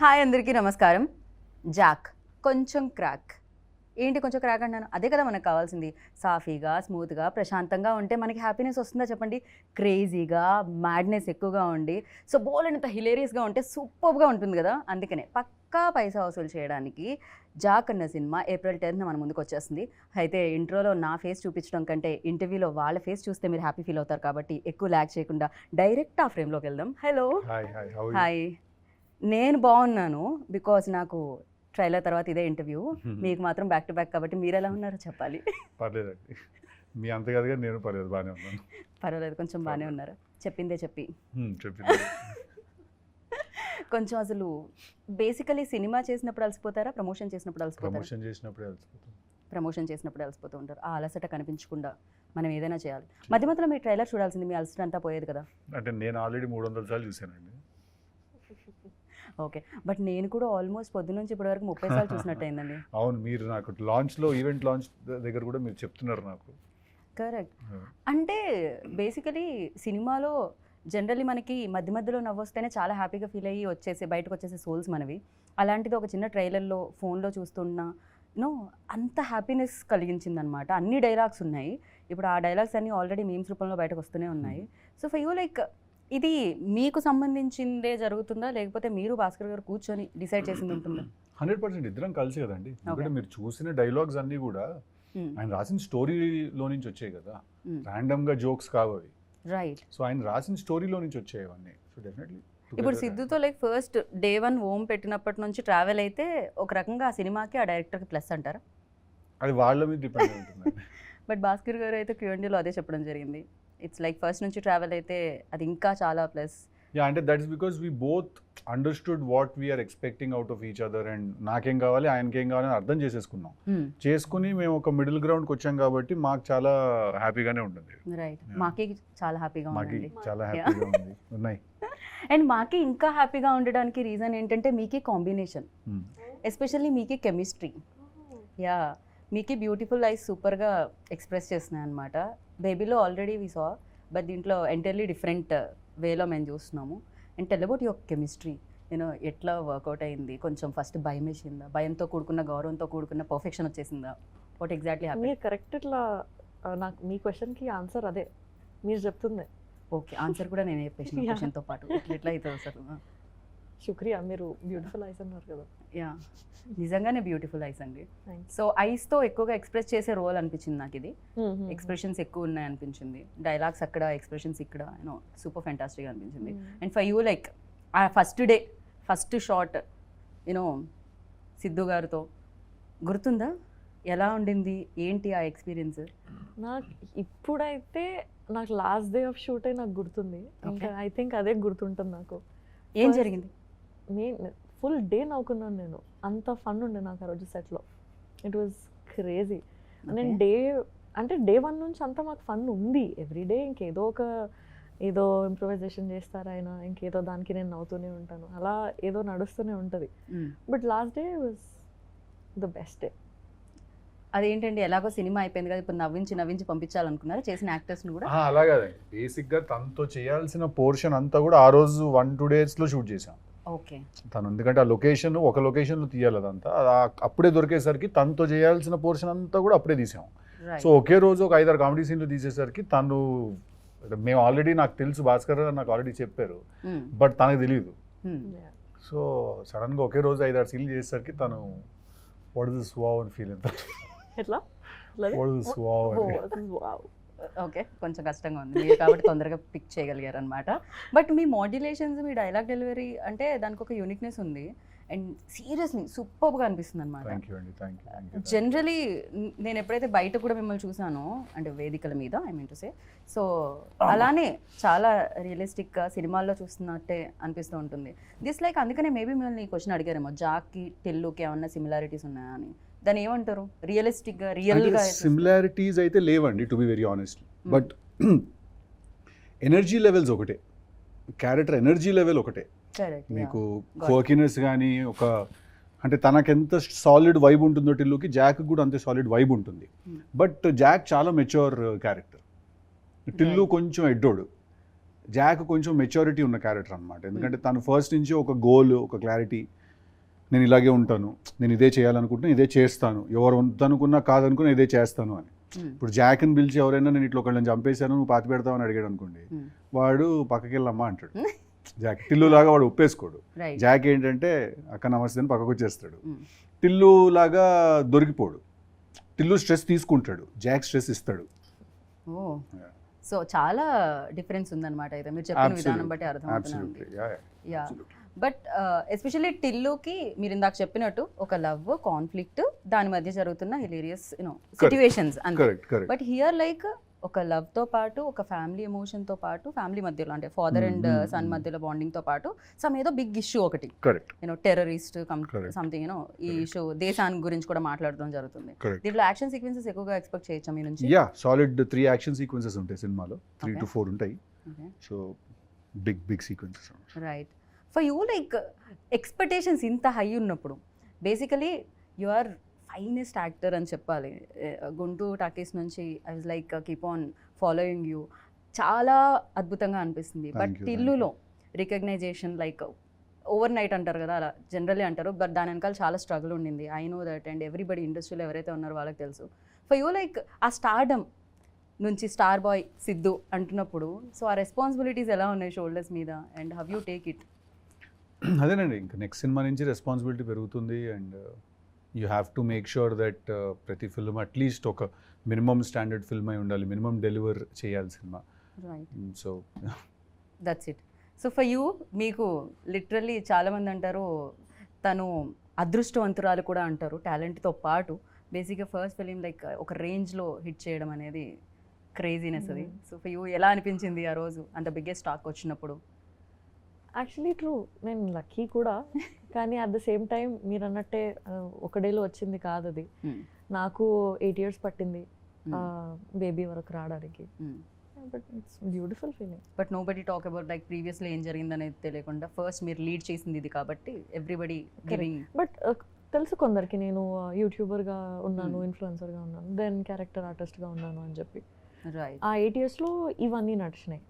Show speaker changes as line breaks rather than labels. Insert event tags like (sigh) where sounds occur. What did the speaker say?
Hi అందరికీ నమస్కారం. Jack కొంచెం క్రాక్. ఏంటి కొంచెం క్రాక్ అన్నాను అదే కదా మనకు కావాల్సింది. సాఫీగా స్మూత్గా ప్రశాంతంగా ఉంటే మనకి హ్యాపీనెస్ వస్తుందా చెప్పండి? క్రేజీగా మ్యాడ్నెస్ ఎక్కువగా ఉండి సో బోలెనంత హిలేరియస్గా ఉంటే సూపర్గా ఉంటుంది కదా? అందుకనే పక్కా పైసా వసూలు చేయడానికి జాక్ అన్న సినిమా ఏప్రిల్ టెన్త్ మన ముందుకు వచ్చేస్తుంది. అయితే ఇంట్రోలో నా ఫేస్ చూపించడం కంటే ఇంటర్వ్యూలో వాళ్ళ ఫేస్ చూస్తే మీరు హ్యాపీ ఫీల్ అవుతారు కాబట్టి ఎక్కువ ల్యాక్ చేయకుండా డైరెక్ట్ ఆ ఫ్రేమ్లోకి వెళ్దాం. హలో.
హాయ్.
నేను బాగున్నాను బికాస్ నాకు ట్రైలర్ తర్వాత ఇదే ఇంటర్వ్యూ. మీకు మాత్రం బ్యాక్ టు బ్యాక్ కాబట్టి మీరు ఎలా ఉన్నారో చెప్పాలి.
పర్లేదండి. మీ అంత కదగా నేను పర్లేదు బాగానే ఉన్నాను.
పర్వాలేదు కొంచెం బాగానే ఉన్నారు. చెప్పిందే చెప్పి.
చెప్పింది. (laughs)
కొంచెం అసలు బేసికలీ సినిమా చేసినప్పుడు అలసిపోతారా ప్రమోషన్ చేసినప్పుడు అలసిపోతారా?
ప్రమోషన్ చేసినప్పుడే అలసిపోతాం.
ప్రమోషన్ చేసినప్పుడు అలసిపోతూ ఉంటారు. ఆ అలసట కనిపించకుండా మనం ఏదైనా చేయాలి. మధ్య మధ్యలో మీ ట్రైలర్ చూడాల్సింది మీ అలసట అంతా పోయేది కదా?
అంటే నేను ఆల్రెడీ మూడు వందల సార్లు చూశానండి.
ఓకే. బట్ నేను కూడా ఆల్మోస్ట్ పొద్దు నుంచి ఇప్పటి వరకు ముప్పై సార్లు చూసినట్టు అయిందండి. (laughs)
అవును మీరు నాకు లాంచ్లో ఈవెంట్ లాంచ్ దగ్గర కూడా మీరు చెప్తున్నారు నాకు.
కరెక్ట్. అంటే బేసికలీ సినిమాలో జనరల్లీ మనకి మధ్య మధ్యలో నవ్వొస్తేనే చాలా హ్యాపీగా ఫీల్ అయ్యి వచ్చేసి బయటకు వచ్చేసే సోల్స్ మనవి. అలాంటిది ఒక చిన్న ట్రైలర్లో ఫోన్లో చూస్తున్నా నో అంత హ్యాపీనెస్ కలిగించింది అనమాట అన్ని డైలాగ్స్ ఉన్నాయి. ఇప్పుడు ఆ డైలాగ్స్ అన్నీ ఆల్రెడీ మీమ్స్ రూపంలో బయటకు వస్తూనే ఉన్నాయి. సో ఫర్ యూ లైక్ ఇది మీకు సంబంధించిందే జరుగుతుందా? లేకపోతే మీరు భాస్కర్ గారు కూర్చొని డిసైడ్ చేసింది ఉంటుందా?
హండ్రెడ్ పర్సెంట్ ఇద్దరం కలిసి కదండి. ఎందుకంటే మీరు చూసిన డైలాగ్స్ అన్నీ కూడా. ఆయన రాసిన స్టోరీలో నుంచి వచ్చాయి కదా.
Hmm.
ర్యాండమ్గా జోక్స్ కావు అవి.
రైట్
సో ఆయన రాసిన స్టోరీలో నుంచి వచ్చాయి అవన్నీ. సో డెఫినెట్లీ
ఇప్పుడు సిద్ధుతో లైక్ ఫస్ట్ డే వన్ ఓమ్ పెట్టినప్పటి నుంచి ట్రావెల్ అయితే ఒక రకంగా ఆ సినిమాకి ఆ డైరెక్టర్కి ప్లస్ అంటారా?
అది వాళ్ళ మీద డిపెండ్ అయి ఉంటుందండి. (laughs)
బట్ భాస్కర్ గారు అయితే క్యూఎండీలో అదే చెప్పడం జరిగింది. ఇట్స్ లైక్ ఫస్ట్ నుంచి ట్రావెల్ అయితే అది ఇంకా చాలా ప్లస్
యా అంటే that is because we both understood what we're expecting out of each other and నాకేం కావాలి ఆయనకేం కావాలి అని అర్థం చేసేసుకున్నాం. చేసుకుని మేము ఒక మిడిల్ గ్రౌండ్కి వచ్చాం కాబట్టి మాకు చాలా హ్యాపీగానే ఉంటుంది.
రైట్. మాకి చాలా హ్యాపీగా
మాకి
ఉందండి.
చాలా హ్యాపీగా ఉంది. ఉన్నాయి. (laughs)
అండ్ మాకి ఇంకా హ్యాపీగా ఉండడానికి రీజన్ ఏంటంటే మీకే కాంబినేషన్
Hmm.
ఎస్పెషల్లీ మీకే కెమిస్ట్రీ యా మీకే బ్యూటిఫుల్ ఐస్ సూపర్గా ఎక్స్ప్రెస్ చేస్తున్నాయి అనమాట బేబీలో ఆల్రెడీ వి సా బట్ దీంట్లో ఎంటైర్లీ డిఫరెంట్ వేలో మేము చూస్తున్నాము. And tell about your chemistry నేను ఎట్లా వర్కౌట్ అయింది? కొంచెం ఫస్ట్ భయం వేసిందా? భయంతో కూడుకున్న గౌరవంతో కూడుకున్న పర్ఫెక్షన్ వచ్చేసిందా? వాట్ ఎగ్జాక్ట్లీ హ్యాపీ
మీరు కరెక్ట్ ఇట్లా నాకు మీ క్వశ్చన్కి ఆన్సర్ అదే. మీరు చెప్తుంది.
ఓకే ఆన్సర్ కూడా నేను చెప్పేసిన (laughs)
Yeah.
క్వశ్చన్తో పాటు. ఇట్లా ఎట్లా అవుతుంది అసలు?
శుక్రియా మీరు బ్యూటిఫుల్ ఐస్ అన్నారు కదా.
యా నిజంగానే బ్యూటిఫుల్ ఐస్ అండి. సో ఐస్తో ఎక్కువగా ఎక్స్ప్రెస్ చేసే రోల్ అనిపించింది నాకు ఇది. ఎక్స్ప్రెషన్స్ ఎక్కువ ఉన్నాయి అనిపించింది. డైలాగ్స్ అక్కడ ఎక్స్ప్రెషన్స్ ఇక్కడ యూనో సూపర్ ఫెంటాస్టిక్ అనిపించింది. అండ్ ఫర్ యూ లైక్ ఆ first day first shot you know Siddhu గారితో గుర్తుందా? ఎలా ఉండింది? ఏంటి ఆ ఎక్స్పీరియన్స్
నాకు ఇప్పుడైతే నాకు లాస్ట్ డే ఆఫ్ షూటే నాకు గుర్తుంది. ఇంకా ఐ థింక్ అదే గుర్తుంటుంది నాకు.
ఏం జరిగింది?
మెయిన్ ఫుల్ డే నవ్వుకున్నాను నేను. అంత ఫన్ ఉండే నాకు ఆ రోజు సెట్లో. ఇట్ వాజ్ క్రేజీ నేను డే అంటే డే వన్ నుంచి అంతా మాకు ఫన్ ఉంది. ఎవ్రీ డే ఇంకేదో ఒక ఏదో ఇంప్రూవైజేషన్ చేస్తారు ఆయన ఇంకేదో దానికి నేను నవ్వుతూనే ఉంటాను. అలా ఏదో నడుస్తూనే ఉంటుంది. But last day was the best day
అదేంటండి? ఎలాగో సినిమా అయిపోయింది కదా ఇప్పుడు నవ్వించి నవ్వించి పంపించాలనుకున్నారా? చేసిన యాక్టర్స్ని కూడా?
ఆ, అలాగదండి బేసిక్గా తనతో చేయాల్సిన పోర్షన్ అంతా కూడా ఆ రోజు వన్ టూ డేస్లో షూట్ చేసాం తను ఎందుకంటే ఆ లొకేషన్ ఒక లొకేషన్లో తీయాలి అదంతా. అప్పుడే దొరికేసరికి తనతో చేయాల్సిన పోర్షన్ అంతా కూడా అప్పుడే తీసాం. సో ఒకే రోజు ఒక ఐదారు కామెడీ సీన్లు తీసేసరికి తను మేము ఆల్రెడీ నాకు తెలుసు భాస్కర్ గారు నాకు ఆల్రెడీ చెప్పారు. బట్ తనకు తెలియదు సో సడన్గా ఒకే రోజు ఐదారు సీన్లు చేసేసరికి తను వాట్ ఇస్ వావ్ అని ఫీల్ ఎంత
ఎట్లా?
వాట్ ఇస్ వావ్
ఓకే కొంచెం కష్టంగా ఉంది. మీరు కాబట్టి తొందరగా పిక్ చేయగలిగారు అనమాట బట్ మీ మాడ్యులేషన్స్ మీ డైలాగ్ డెలివరీ అంటే దానికి ఒక యూనిక్నెస్ ఉంది. అండ్ సీరియస్లీ సూపర్గా అనిపిస్తుంది అనమాట జనరలీ నేను ఎప్పుడైతే బయట కూడా మిమ్మల్ని చూసానో అంటే వేదికల మీద I mean to say so అలానే చాలా రియలిస్టిక్గా సినిమాల్లో చూస్తున్నట్టే అనిపిస్తూ ఉంటుంది. దిస్ లైక్ అందుకనే మేబీ మిమ్మల్ని క్వశ్చన్ అడిగారేమో జాక్కి టెల్లుకి ఏమన్నా సిమిలారిటీస్ ఉన్నాయా అని. దాన్ని ఏమంటారు? రియలిస్టిక్గా రియల్గా
సిమిలారిటీస్ అయితే లేవండి to be very honest but energy levels ఒకటే. క్యారెక్టర్ ఎనర్జీ లెవెల్ ఒకటే. మీకు. కోకినెస్ కానీ ఒక అంటే తనకెంత సాలిడ్ వైబ్ ఉంటుందో టిల్లుకి జాక్ కూడా అంతే సాలిడ్ వైబ్ ఉంటుంది.
Hmm.
బట్ జాక్ చాలా మెచ్యూర్ క్యారెక్టర్ టిల్లు
Right.
కొంచెం ఎడ్డోడు. జాక్ కొంచెం మెచ్యూరిటీ ఉన్న క్యారెక్టర్ అనమాట ఎందుకంటే తను ఫస్ట్ నుంచి ఒక గోల్ ఒక క్లారిటీ నేను ఇలాగే ఉంటాను నేను ఇదే చేయాలనుకుంటున్నా ఇదే చేస్తాను. ఎవరు వద్దనుకున్నా కాదనుకున్నా ఇదే చేస్తాను అని. ఇప్పుడు జాక్ని పిలిచి ఎవరైనా నేను ఇట్లా ఒకళ్ళని చంపేశాను నువ్వు పాతి పెడతావని అడిగాడు అనుకోండి.
Hmm.
వాడు పక్కకి వెళ్ళమ్మా అంటాడు. జాక్ టిల్లు లాగా వాడు ఒప్పేసుకోడు. జాక్ ఏంటంటే అక్క నమస్తే అని పక్కకు వచ్చేస్తాడు.
Hmm.
టిల్లు లాగా దొరికిపోడు. టిల్లు స్ట్రెస్ తీసుకుంటాడు. జాక్ స్ట్రెస్ ఇస్తాడు.
సో చాలా డిఫరెన్స్ ఉందన్నమాట. అయితే మీరు చెప్పిన విధానం. బట్టి
అబ్సల్యూట్లీ
యా బట్ ఎస్పెషల్లీ టిల్లుకి మీరు ఇందాక చెప్పినట్టు ఒక లవ్ కాన్ఫ్లిక్ట్ దాని మధ్య జరుగుతున్న hilarious you know situations but here like ఒక love తో పాటు ఒక ఫ్యామిలీ తో పాటు ఫ్యామిలీ మధ్యలో అంటే ఫాదర్ అండ్ సన్. మధ్యలో bonding తో పాటు సమ్ ఏదో బిగ్ ఇష్యూ ఒకటి. You know terrorist. Something you know ఈ. ఇష్యూ దేశానికి గురించి కూడా మాట్లాడడం జరుగుతుంది. దీంట్లో యాక్షన్ సీక్వెన్సెస్ ఎక్కువగా ఎక్స్పెక్ట్ చేయొచ్చా మీ నుంచి?
Yeah solid three action sequences ఉంటాయి సినిమాలో. త్రీ. టు ఫోర్ ఉంటాయి. So big big sequences
right for you like expectations ఇంత హై ఉన్నప్పుడు basically you are finest actor అని చెప్పాలి. గుంటూరు టాకీస్ నుంచి I was like keep on following you చాలా అద్భుతంగా అనిపిస్తుంది. బట్ టిల్లులో రికగ్నైజేషన్ లైక్ ఓవర్ నైట్ అంటారు కదా అలా జనరల్లీ అంటారు. బట్ దాని వెనకాల చాలా స్ట్రగుల్ ఉండింది. I know that and everybody ఇండస్ట్రీలో ఎవరైతే ఉన్నారో వాళ్ళకి తెలుసు. ఫర్ యూ లైక్ ఆ స్టార్డమ్ నుంచి స్టార్ బాయ్ సిద్ధు అంటున్నప్పుడు సో ఆ రెస్పాన్సిబిలిటీస్ ఎలా ఉన్నాయి షోల్డర్స్ మీద? And how you take it
అదేనండి ఇంకా నెక్స్ట్ సినిమా నుంచి రెస్పాన్సిబిలిటీ పెరుగుతుంది and you have to make sure that ప్రతి ఫిల్మ్ అట్లీస్ట్ ఒక మినిమం స్టాండర్డ్ ఫిల్మ్ అయి ఉండాలి మినిమం డెలివర్ చేయాలి cinema.
Right
so
that's it so for you మీకు లిటరల్లీ చాలామంది అంటారు తను అదృష్టవంతురాలు కూడా అంటారు టాలెంట్తో పాటు. బేసిక్గా ఫస్ట్ ఫిలిం లైక్ ఒక రేంజ్లో హిట్ చేయడం అనేది క్రేజీనెస్ అది. సో ఫర్ యూ ఎలా అనిపించింది ఆ రోజు? అంత బిగ్గెస్ట్ స్టాక్ వచ్చినప్పుడు?
యాక్చువల్లీ ట్రూ నేను లక్కీ కూడా. (laughs) కానీ అట్ ద సేమ్ టైం మీరు అన్నట్టే ఒక డేలో వచ్చింది కాదు అది.
Hmm.
నాకు ఎయిట్ ఇయర్స్ పట్టింది
Hmm.
బేబీ వరకు రావడానికి.
Hmm.
But it's beautiful feeling
but nobody talk about like ప్రీవియస్లో ఏం జరిగిందనేది తెలియకుండా ఫస్ట్ మీరు లీడ్ చేసింది ఇది కాబట్టి ఎవ్రీబడి
బట్ తెలుసు కొందరికి నేను యూట్యూబర్గా ఉన్నాను
Hmm.
ఇన్ఫ్లుయెన్సర్గా ఉన్నాను దెన్ క్యారెక్టర్ ఆర్టిస్ట్గా ఉన్నాను అని చెప్పి. ఆ ఎయిట్ ఇయర్స్లో ఇవన్నీ నడిచినాయి.